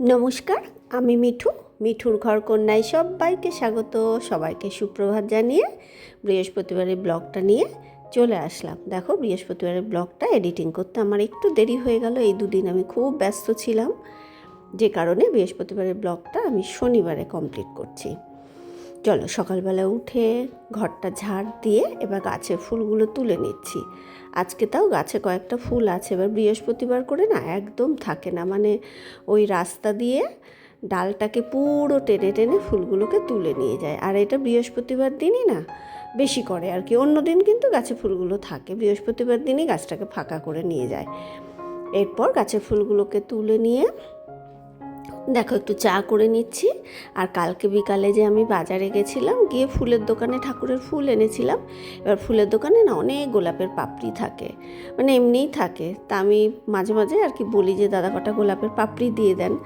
নমস্কার, আমি মিঠু। মিঠুর ঘর কন্যায় সবাইকে স্বাগত, সবাইকে সুপ্রভাত জানিয়ে বৃহস্পতিবারের ব্লগটা নিয়ে চলে আসলাম। দেখো, বৃহস্পতিবারের ব্লগটা এডিটিং করতে আমার একটু দেরি হয়ে গেল, এই দুদিন আমি খুব ব্যস্ত ছিলাম। যে কারণে বৃহস্পতিবারের ব্লগটা আমি শনিবারে কমপ্লিট করছি। চলো, সকালবেলা উঠে ঘরটা ঝাড় দিয়ে এবার গাছের ফুলগুলো তুলে নিচ্ছি। আজকে তাও গাছে কয়েকটা ফুল আছে, এবার বৃহস্পতিবার করে না একদম থাকে না। মানে ওই রাস্তা দিয়ে ডালটাকে পুরো টেনে টেনে ফুলগুলোকে তুলে নিয়ে যায়। আর এটা বৃহস্পতিবার দিনই না, বেশি করে আর কি। অন্য দিন কিন্তু গাছে ফুলগুলো থাকে, বৃহস্পতিবার দিনই গাছটাকে ফাঁকা করে নিয়ে যায়। এরপর গাছের ফুলগুলোকে তুলে নিয়ে দেখো, একটু চা করে নিচ্ছি। আর কালকে বিকালে যে আমি বাজারে গেছিলাম, গিয়ে ফুলের দোকানে ঠাকুরের ফুল এনেছিলাম। এবার ফুলের দোকানে না অনেক গোলাপের পাপড়ি থাকে। মানে এমনিই থাকে। তা আমি মাঝে মাঝে আর কি বলি যে, দাদা কটা গোলাপের পাপড়ি দিয়ে দেন।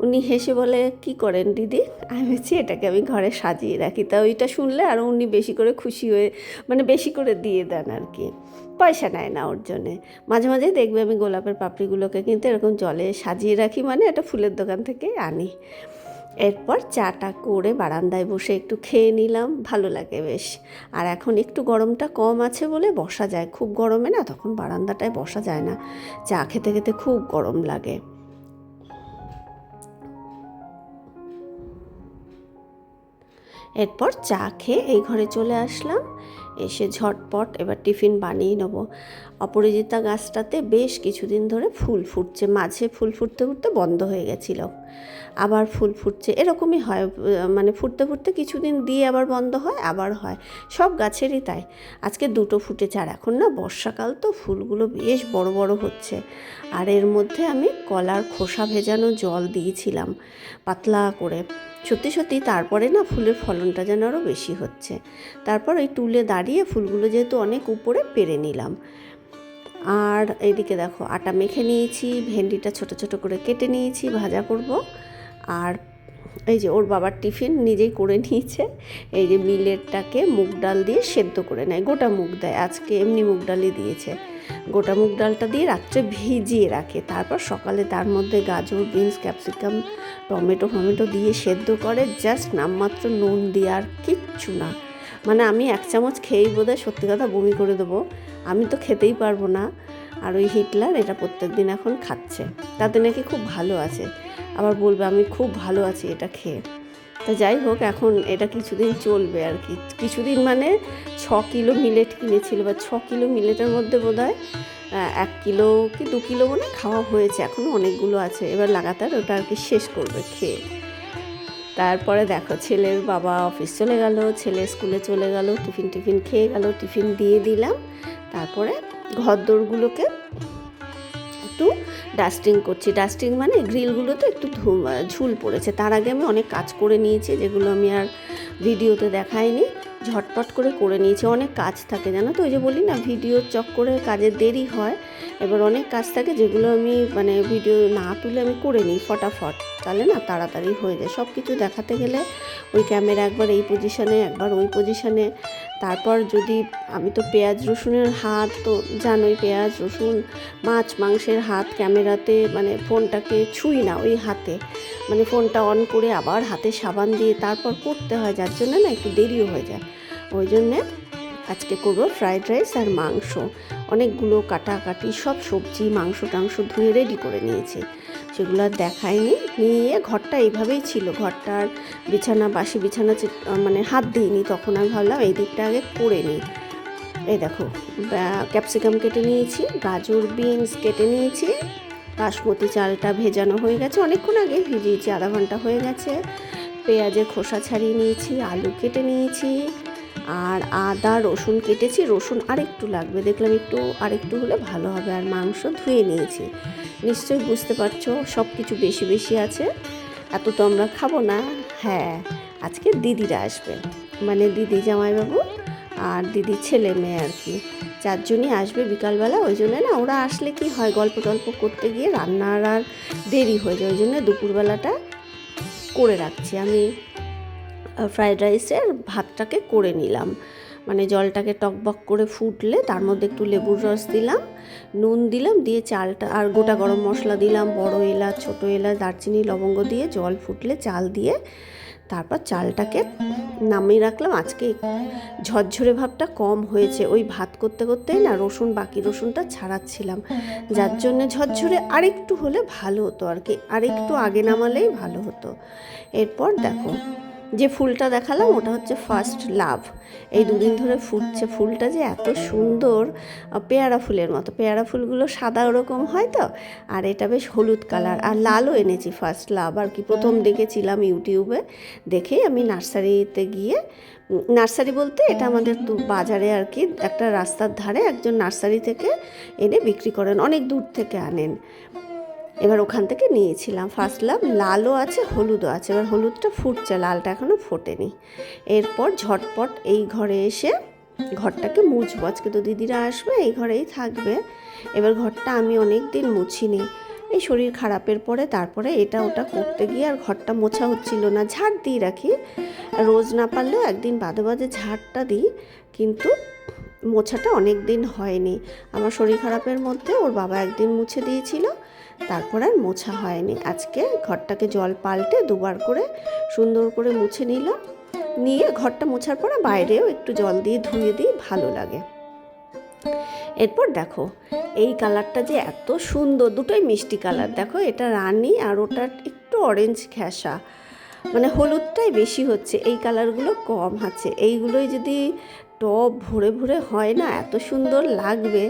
উনি হেসে বলে, কি করেন দিদি? আমি বলছি, এটাকে আমি ঘরে সাজিয়ে রাখি। তা ওইটা শুনলে আরও উনি বেশি করে খুশি হয়ে মানে বেশি করে দিয়ে দেন আর কি। পয়সা নেয় না ওর জন্যে। মাঝে মাঝে দেখবে আমি গোলাপের পাপড়িগুলোকে কিন্তু এরকম জলে সাজিয়ে রাখি মানে এটা ফুলের দোকান থেকে আনি। এরপর চাটা করে বারান্দায় বসে একটু খেয়ে নিলাম, ভালো লাগে বেশ। আর এখন একটু গরমটা কম আছে বলে বসা যায়। খুব গরমে না, তখন বারান্দাটায় বসা যায় না। চা খেতে খেতে খুব গরম লাগে। এরপর চা খেয়ে এই ঘরে চলে আসলাম। এসে ঝটপট এবার টিফিন বানিয়ে নেব। অপরাজিতা গাছটাতে বেশ কিছুদিন ধরে ফুল ফুটছে, মাঝে ফুল ফুটতে ফুটতে বন্ধ হয়ে গেছিল। আবার ফুল ফুটছে, এরকমই হয় মানে ফুটতে ফুটতে কিছুদিন দিয়ে আবার বন্ধ হয়, আবার হয়। সব গাছেরই তাই। আজকে দুটো ফুটেছে আর এখন না বর্ষাকাল তো ফুলগুলো বেশ বড় বড় হচ্ছে। আর এর মধ্যে আমি কলার খোসা ভেজানো জল দিয়েছিলাম, পাতলা করে। সত্যি সত্যি তারপরে না ফুলের ফলনটা যেন আরও বেশি হচ্ছে। তারপর ওই টুলে দাঁড়িয়ে ফুলগুলো যেহেতু অনেক উপরে পেরে নিলাম। আর এইদিকে দেখো, আটা মেখে নিয়েছি, ভেন্ডিটা ছোট ছোট করে কেটে নিয়েছি, ভাজা করব। আর এই যে ওর বাবার টিফিন নিজেই করে নিয়েছে। এই যে মিলেটটাকে মুগ ডাল দিয়ে সেদ্ধ করে নেয়, গোটা মুগ দেয়, আজকে এমনি মুগ ডালই দিয়েছে। গোটা মুগ ডালটা দিয়ে রাত্রে ভিজিয়ে রাখে, তারপর সকালে তার মধ্যে গাজর, বিনস, ক্যাপসিকাম, টমেটো, ফমেটো দিয়ে সেদ্ধ করে, জাস্ট নামমাত্র নুন দিয়ে আর কিচ্ছু না। মানে আমি এক চামচ খেয়েই বোধহয় সত্যি কথা বমি করে দেবো। আমি তো খেতেই পারব না। আর ওই হিটলার এটা প্রত্যেক দিন এখন খাচ্ছে। তাতে নাকি খুব ভালো আছে। আবার বলবে, আমি খুব ভালো আছি এটা খেয়ে। তা যাই হোক, এখন এটা কিছুদিন চলবে আর কি। কিছুদিন মানে ছ কিলো মিলেট কিনেছিল বা ছ কিলো মিলেটের মধ্যে বোধ হয় এক কিলো কি দু কিলো মানে খাওয়া হয়েছে। এখনও অনেকগুলো আছে। এবার লাগাতার ওটা আর কি শেষ করবে খেয়ে। তারপরে দেখো, ছেলের বাবা অফিস চলে গেল, ছেলে স্কুলে চলে গেল, টিফিন টিফিন খেয়ে গেল, টিফিন দিয়ে দিলাম। তারপরে ঘর দৌড়গুলোকে একটু ডাস্টিং করছি। ডাস্টিং মানে গ্রিলগুলোতে একটু ঝুল পড়েছে। তার আগে আমি অনেক কাজ করে নিয়েছি, যেগুলো আমি আর ভিডিওতে দেখাইনি। ঝটপট করে করে নিয়েছি। অনেক কাজ থাকে, জানো তো? ওই যে বলি না ভিডিওর চক্করে কাজের দেরি হয়। এবার অনেক কাজ থাকে যেগুলো আমি মানে ভিডিও না তুলে আমি করে নিই ফটাফট। তাহলে না তাড়াতাড়ি হয়ে যায়। সব কিছু দেখাতে গেলে ওই ক্যামেরা একবার এই পজিশানে একবার ওই পজিশানে তারপর যদি আমি তো পেঁয়াজ রসুনের হাত, তো জানোই পেঁয়াজ রসুন, মাছ মাংসের হাত ক্যামেরাতে মানে ফোনটাকে ছুঁই না ওই হাতে। মানে ফোনটা অন করে আবার হাতে সাবান দিয়ে তারপর করতে হয়, যার জন্য না একটু দেরিও হয়ে যায়। ওই জন্যে আজকে করব ফ্রাইড রাইস আর মাংস। অনেকগুলো কাটাকাটি সব সবজি, মাংস টাংস ধুয়ে রেডি করে নিয়েছি। সেগুলো আর দেখায়নি। নিয়ে ঘরটা এইভাবেই ছিল। ঘরটার বিছানা, বাসি বিছানা মানে হাত দিইনি। তখন আমি ভাবলাম এই দিকটা আগে করে নিই। এই দেখো ক্যাপসিকাম কেটে নিয়েছি, গাজর, বিনস কেটে নিয়েছি, বাসমতি চালটা ভেজানো হয়ে গেছে। অনেকক্ষণ আগে ভিজিয়েছি, আধা ঘণ্টা হয়ে গেছে। পেঁয়াজের খোসা ছাড়িয়ে নিয়েছি, আলু কেটে নিয়েছি আর আদা, রসুন কেটেছি, রসুন আরেকটু লাগবে। দেখলাম একটু, আরেকটু হলে ভালো হবে। আর মাংস ধুয়ে নিয়েছি। নিশ্চয়ই বুঝতে পারছ সব কিছু বেশি বেশি আছে। এত তো আমরা খাব না। হ্যাঁ আজকে দিদিরা আসবে। মানে দিদি জামাইবাবু আর দিদির ছেলে মেয়ে আর কি। চারজনই আসবে বিকালবেলা। ওই জন্য না ওরা আসলে কি হয়, গল্প টল্প করতে গিয়ে রান্নার আর দেরি হয়ে যায়। ওই জন্য দুপুরবেলাটা করে রাখছি আমি। ফ্রাইড রাইসের ভাতটাকে করে নিলাম। মানে জলটাকে টকবক করে ফুটলে তার মধ্যে একটু লেবুর রস দিলাম, নুন দিলাম, দিয়ে চালটা আর গোটা গরম মশলা দিলাম, বড় এলাচ, ছোটো এলাচ, দারচিনি, লবঙ্গ দিয়ে জল ফুটলে চাল দিয়ে তারপর চালটাকে নামিয়ে রাখলাম। আজকে ঝরঝরে ভাবটা কম হয়েছে। ওই ভাত করতে করতেই না রসুন, বাকি রসুনটা ছাড়াচ্ছিলাম। যার জন্যে ঝরঝরে আরেকটু হলে ভালো হতো আর কি। আরেকটু আগে নামালেই ভালো হতো। এরপর দেখো যে ফুলটা দেখালাম ওটা হচ্ছে ফার্স্ট লাভ এই দুদিন ধরে ফুটছে ফুলটা যে এত সুন্দর পেয়ারা ফুলের মতো। পেয়ারা ফুলগুলো সাদা ওরকম হয় তো, আর এটা বেশ হলুদ কালার আর লালও এনেছি ফার্স্ট লাভ আর কি প্রথম দেখেছিলাম ইউটিউবে, দেখেই আমি নার্সারিতে গিয়ে নার্সারি বলতে এটা আমাদের বাজারে আর কি একটা রাস্তার ধারে একজন নার্সারি থেকে এনে বিক্রি করেন, অনেক দূর থেকে আনেন। এবার ওখান থেকে নিয়েছিলাম। ফার্স্ট লাভ লালও আছে, হলুদও আছে। এবার হলুদটা ফুটছে, লালটা এখনও ফোটেনি। এরপর ঝটপট এই ঘরে এসে ঘরটাকে মুছবো। আজকে তো দিদিরা আসবে, এই ঘরেই থাকবে। এবার ঘরটা আমি অনেক দিন মুছিনি। এই শরীর খারাপের পরে, তারপরে এটা ওটা করতে গিয়ে আর ঘরটা মোছা হচ্ছিল না। ঝাড় দিয়ে রাখি। রোজ না পারলেও একদিন বাদে বাদে ঝাড়টা দিই, কিন্তু মোছাটা অনেক দিন হয়নি। আমার শরীর খারাপের মধ্যে ওর বাবা একদিন মুছে দিয়েছিল। তারপর আর মোছা হয়নি। আজকে ঘরটাকে জল পাল্টে দুবার করে সুন্দর করে মুছে নিলাম। নিয়ে ঘরটা মোছার পরে বাইরেও একটু জল দিয়ে ধুয়ে দিই, ভালো লাগে। এরপর দেখো, এই কালারটা যে এত সুন্দর, দুটোই মিষ্টি কালার। দেখো, এটা রানি আর ওটা একটু অরেঞ্জ ঘ্যাসা মানে হলুদটাই বেশি হচ্ছে। এই কালারগুলো কম আছে। এইগুলোই যদি টব ভরে ভরে হয় না, এত সুন্দর লাগবে।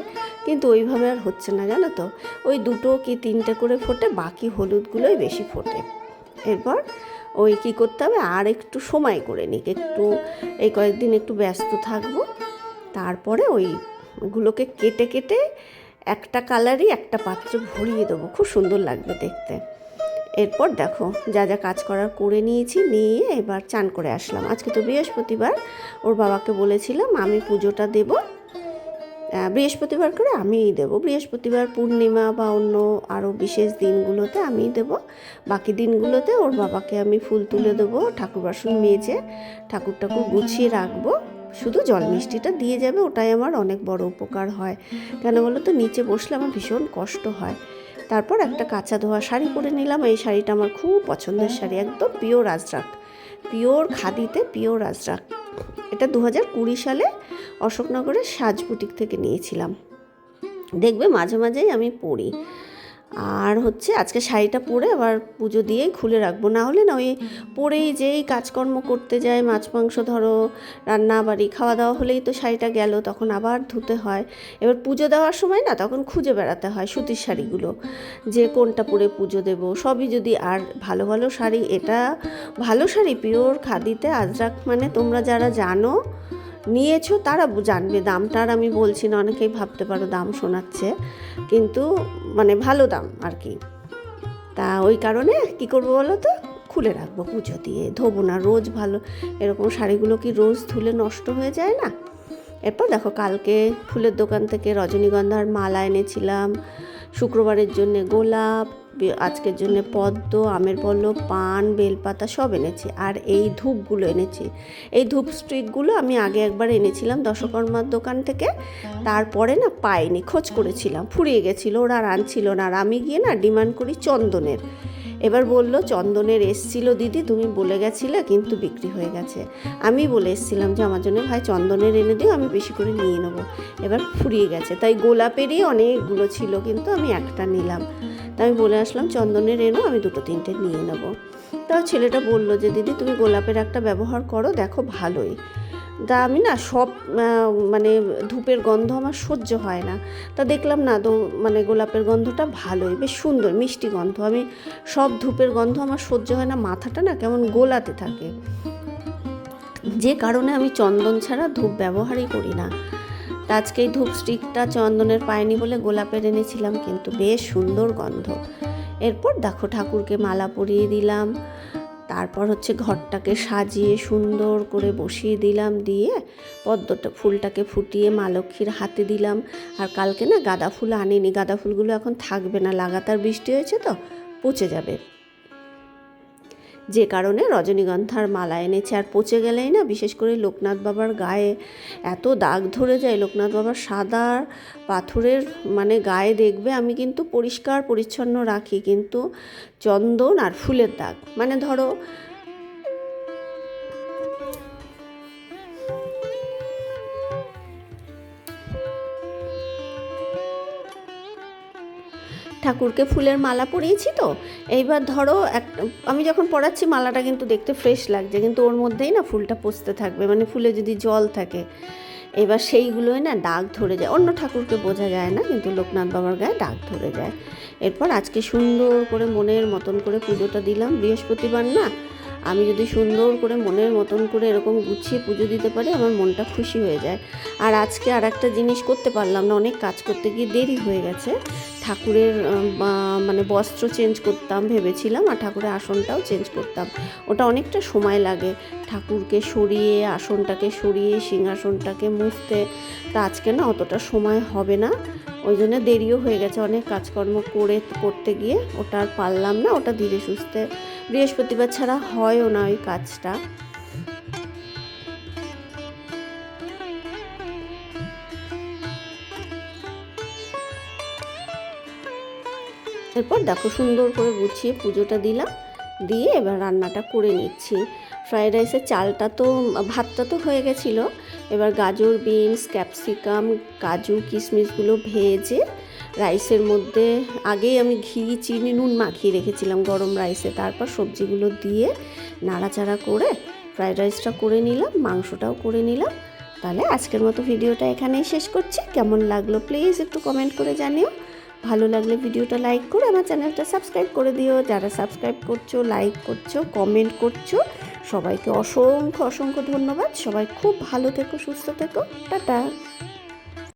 কিন্তু ওইভাবে আর হচ্ছে না, জানো তো? ওই দুটো কি তিনটে করে ফোটে, বাকি হলুদগুলোই বেশি ফোটে। এরপর ওই কি করতে হবে, আর একটু সময় করে নিক। একটু, এই কয়েকদিন একটু ব্যস্ত থাকব। তারপরে ওইগুলোকে কেটে কেটে একটা কালারই একটা পাত্রে ভরিয়ে দেবো। খুব সুন্দর লাগবে দেখতে। এরপর দেখো, যা যা কাজ করার করে নিয়েছি, নিয়ে এবার চান করে আসলাম। আজকে তো বৃহস্পতিবার, ওর বাবাকে বলেছিলাম, আমি পুজোটা দেব। বৃহস্পতিবার করে আমিই দেবো। বৃহস্পতিবার পূর্ণিমা বা অন্য আরও বিশেষ দিনগুলোতে আমিই দেব। বাকি দিনগুলোতে ওর বাবাকে আমি ফুল তুলে দেবো ঠাকুর বাসন মেজে ঠাকুর ঠাকুর গুছিয়ে রাখব। শুধু জল মিষ্টিটা দিয়ে যাবে, ওটাই আমার অনেক বড় উপকার হয়। কেন বলো তো নিচে বসলে আমার ভীষণ কষ্ট হয়। তারপর একটা কাঁচা ধোয়া শাড়ি পরে নিলাম। এই শাড়িটা আমার খুব পছন্দের শাড়ি, একদম পিওর আজরাক। পিওর খাদিতে পিওর আজরাক। এটা দু হাজার কুড়ি সালে অশোকনগরের সাজ বুটিক থেকে নিয়েছিলাম। দেখবে মাঝে মাঝেই আমি পরি। আর হচ্ছে আজকে শাড়িটা পরে আবার পুজো দিয়েই খুলে রাখব। না হলে না ওই পরেই যেই কাজকর্ম করতে যায় মাছ, মাংস ধরো, রান্না, বাড়ি, খাওয়া দাওয়া হলেই তো শাড়িটা গেল, তখন আবার ধুতে হয়। এবার পুজো দেওয়ার সময় না তখন খুঁজে বেড়াতে হয় সুতির শাড়িগুলো, যে কোনটা পরে পুজো দেব। সবই যদি আর ভালো ভালো শাড়ি, এটা ভালো শাড়ি, পিওর, খাদিতে, আজরাক মানে তোমরা যারা জানো নিয়েছো, তারা জানবে। দামটা আর আমি বলছি না, অনেকেই ভাবতে পারো দাম শোনাচ্ছে। কিন্তু মানে ভালো দাম আর কি। তা ওই কারণে কি করব বলো তো? খুলে রাখব পুজো দিয়ে। ধোবো না, রোজ ভালো, এরকম শাড়িগুলো কি রোজ ধুলে নষ্ট হয়ে যায় না? এরপর দেখো, কালকে ফুলের দোকান থেকে রজনীগন্ধার মালা এনেছিলাম। শুক্রবারের জন্য গোলাপ আজকের জন্য পদ্ম, আমের পল্লব, পান, বেলপাতা সব এনেছি। আর এই ধূপগুলো এনেছি। এই ধূপ স্টিকগুলো আমি আগে একবার এনেছিলাম দশকর্মার দোকান থেকে। তারপরে না পাইনি, খোঁজ করেছিলাম, ফুরিয়ে গেছিল, ওরা আর আনছিল না। আর আমি গিয়ে না ডিমান্ড করি চন্দনের। এবার বলল, চন্দনের এসছিল দিদি, তুমি বলে গেছিলে কিন্তু বিক্রি হয়ে গেছে। আমি বলে এসছিলাম যে, আমার জন্য ভাই চন্দনের এনে দিও, আমি বেশি করে নিয়ে নেব। এবার ফুরিয়ে গেছে। তাই গোলাপেরই অনেকগুলো ছিল কিন্তু আমি একটা নিলাম। তাই আমি বলে আসলাম, চন্দনের এনো, আমি দুটো তিনটে নিয়ে নেব। তাও ছেলেটা বলল যে, দিদি, তুমি গোলাপের একটা ব্যবহার করো, দেখো ভালোই। তা আমি না সব মানে ধূপের গন্ধ আমার সহ্য হয় না। তা দেখলাম না তো মানে গোলাপের গন্ধটা ভালোই, বেশ সুন্দর, মিষ্টি গন্ধ। আমি সব ধূপের গন্ধ আমার সহ্য হয় না, মাথাটা না কেমন গোলাতে থাকে। যে কারণে আমি চন্দন ছাড়া ধূপ ব্যবহারই করি না। আজকে ধূপ স্টিকটা চন্দনের পায়নি বলে গোলাপের এনেছিলাম, কিন্তু বেশ সুন্দর গন্ধ। এরপর দেখো ঠাকুরকে মালা পরিয়ে দিলাম। তারপর হচ্ছে ঘরটাকে সাজিয়ে সুন্দর করে বসিয়ে দিলাম, দিয়ে পদ্মটা, ফুলটাকে ফুটিয়ে মা লক্ষ্মীর হাতে দিলাম। আর কালকে না গাঁদা ফুল আনিনি, গাঁদা ফুলগুলো এখন থাকবে না, লাগাতার বৃষ্টি হয়েছে তো পচে যাবে। যে কারণে রজনীগন্ধার মালা এনেছে। আর পচে গেলেই না বিশেষ করে লোকনাথ বাবার গায়ে এত দাগ ধরে যায়। লোকনাথ বাবার সাদা পাথরের মানে গায়ে দেখবে, আমি কিন্তু পরিষ্কার পরিচ্ছন্ন রাখি। কিন্তু চন্দন আর ফুলের দাগ মানে ধরো ঠাকুরকে ফুলের মালা পরিয়েছি তো। এইবার ধরো এক, আমি যখন পড়াচ্ছি মালাটা কিন্তু দেখতে ফ্রেশ লাগছে, কিন্তু ওর মধ্যেই না ফুলটা পচতে থাকবে মানে ফুলে যদি জল থাকে, এবার সেইগুলোই না দাগ ধরে যায়। অন্য ঠাকুরকে বোঝা যায় না, কিন্তু লোকনাথ বাবার গায়ে দাগ ধরে যায়। এরপর আজকে সুন্দর করে মনের মতন করে পুজোটা দিলাম। বৃহস্পতিবার না আমি যদি সুন্দর করে মনের মতন করে এরকম গুছিয়ে পুজো দিতে পারি, আমার মনটা খুশি হয়ে যায়। আর আজকে আর একটা জিনিস করতে পারলাম না, অনেক কাজ করতে গিয়ে দেরি হয়ে গেছে। ঠাকুরের মানে বস্ত্র চেঞ্জ করতাম ভেবেছিলাম, আর ঠাকুরের আসনটাও চেঞ্জ করতাম। ওটা অনেকটা সময় লাগে ঠাকুরকে সরিয়ে, আসনটাকে সরিয়ে, সিংহাসনটাকে মুছতে। তা আজকে না অতটা সময় হবে না। ওই জন্য দেরিও হয়ে গেছে। অনেক কাজকর্ম করে করতে গিয়ে ওটা আর পারলাম না। ওটা ধীরে সুস্থে বৃহস্পতিবার ছাড়া হয়ও না ওই কাজটা। এরপর দেখো সুন্দর করে গুছিয়ে পুজোটা দিলাম। দিয়ে এবার রান্নাটা করে নিচ্ছি। ফ্রাইড রাইসের চালটা তো, ভাতটা তো হয়ে গেছিল। এবার গাজর, বিনস, ক্যাপসিকাম, কাজু, কিশমিশগুলো ভেজে রাইসের মধ্যে আগেই আমি ঘি, চিনি, নুন মাখিয়ে রেখেছিলাম গরম রাইসে। তারপর সবজিগুলো দিয়ে নাড়াচাড়া করে ফ্রাইড রাইসটা করে নিলাম, মাংসটাও করে নিলাম। তাহলে আজকের মতো ভিডিওটা এখানেই শেষ করছি। কেমন লাগল প্লিজ একটু কমেন্ট করে জানিও। ভালো লাগলে ভিডিওটা লাইক করে আমার চ্যানেলটা সাবস্ক্রাইব করে দিও। যারা সাবস্ক্রাইব করছ লাইক করছ কমেন্ট করছ সবাইকে অসংখ্য অসংখ্য ধন্যবাদ। সবাই খুব ভালো থেকো সুস্থ থেকো। টাটা।